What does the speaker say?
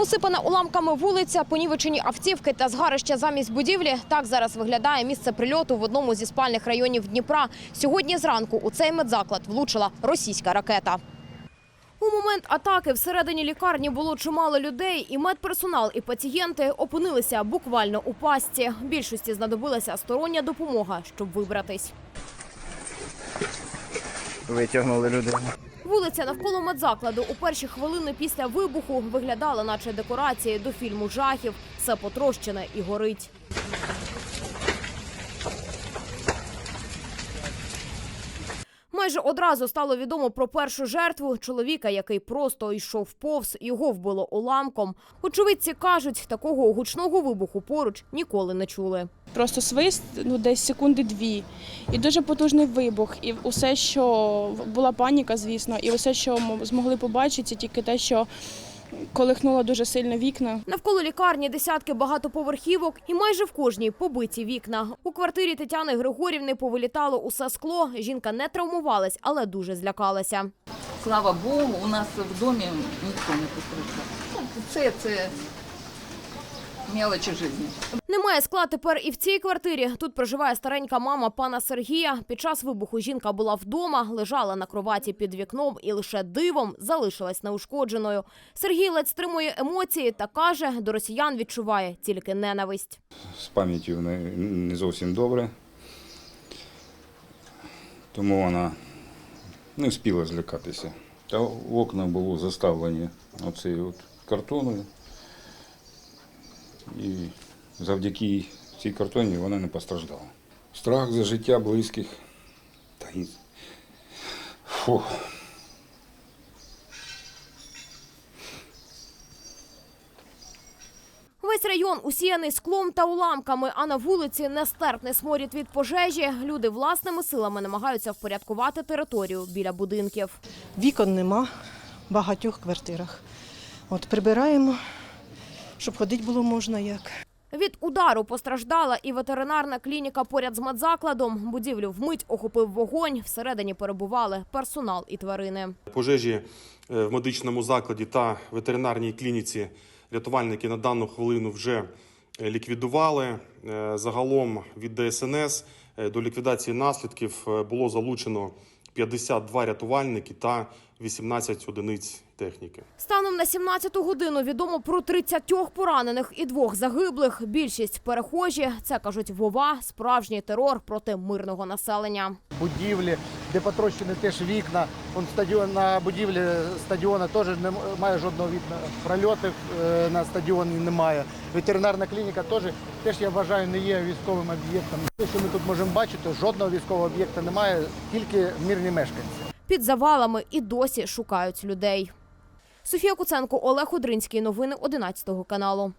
Усипана уламками вулиця, понівечені автівки та згарища замість будівлі. Так зараз виглядає місце прильоту в одному зі спальних районів Дніпра. Сьогодні зранку у цей медзаклад влучила російська ракета. У момент атаки всередині лікарні було чимало людей, і медперсонал, і пацієнти опинилися буквально у пастці. Більшості знадобилася стороння допомога, щоб вибратись. Витягнули людину. Вулиця навколо медзакладу у перші хвилини після вибуху виглядала, наче декорації до фільму жахів. Все потрощене і горить. Майже одразу стало відомо про першу жертву чоловіка, який просто йшов повз, його вбило уламком. Очевидці кажуть, такого гучного вибуху поруч ніколи не чули. Просто свист, ну десь секунди дві, і дуже потужний вибух. І усе, що була паніка, звісно, і усе, що ми змогли побачити, це тільки те, що колихнуло дуже сильно вікна. Навколо лікарні десятки багатоповерхівок і майже в кожній побиті вікна. У квартирі Тетяни Григорівни повилітало усе скло. Жінка не травмувалась, але дуже злякалася. Слава Богу, у нас в домі ніхто не постраждав. Це, це мелочі життя. Немає скла тепер і в цій квартирі. Тут проживає старенька мама пана Сергія. Під час вибуху жінка була вдома, лежала на кроваті під вікном і лише дивом залишилась неушкодженою. Сергій ледь стримує емоції та каже, до росіян відчуває тільки ненависть. з пам'яттю не, не зовсім добре. Тому вона не встигла злякатися. Та окна були заставлені оцею от картоною. І завдяки цій картоні вона не постраждала. Страх за життя близьких. Та й... Фу. Весь район усіяний склом та уламками, а на вулиці нестерпний сморід від пожежі. Люди власними силами намагаються впорядкувати територію біля будинків. Вікон нема в багатьох квартирах. От прибираємо, щоб ходити було можна як. Від удару постраждала і ветеринарна клініка поряд з медзакладом. Будівлю вмить охопив вогонь. Всередині перебували персонал і тварини. Пожежі е, в медичному закладі та ветеринарній клініці рятувальники на дану хвилину вже е, ліквідували. Е, Загалом від ДСНС до ліквідації наслідків було залучено 52 рятувальники та 18 одиниць техніки. Станом на 17-ту годину відомо про 30 поранених і двох загиблих. Більшість перехожі. Це кажуть Вова, справжній терор проти мирного населення. Будівлі, де потрощені теж вікна. Он стадіон на будівлі стадіона теж немає жодного вікна. Прольотів е, на стадіоні немає. Ветеринарна клініка теж, теж я вважаю, не є військовим об'єктом. Те, що ми тут можемо бачити, жодного військового об'єкта немає, тільки мирні мешканці. Під завалами і досі шукають людей. Софія Куценко, Олег Одринський. Новини 11 каналу.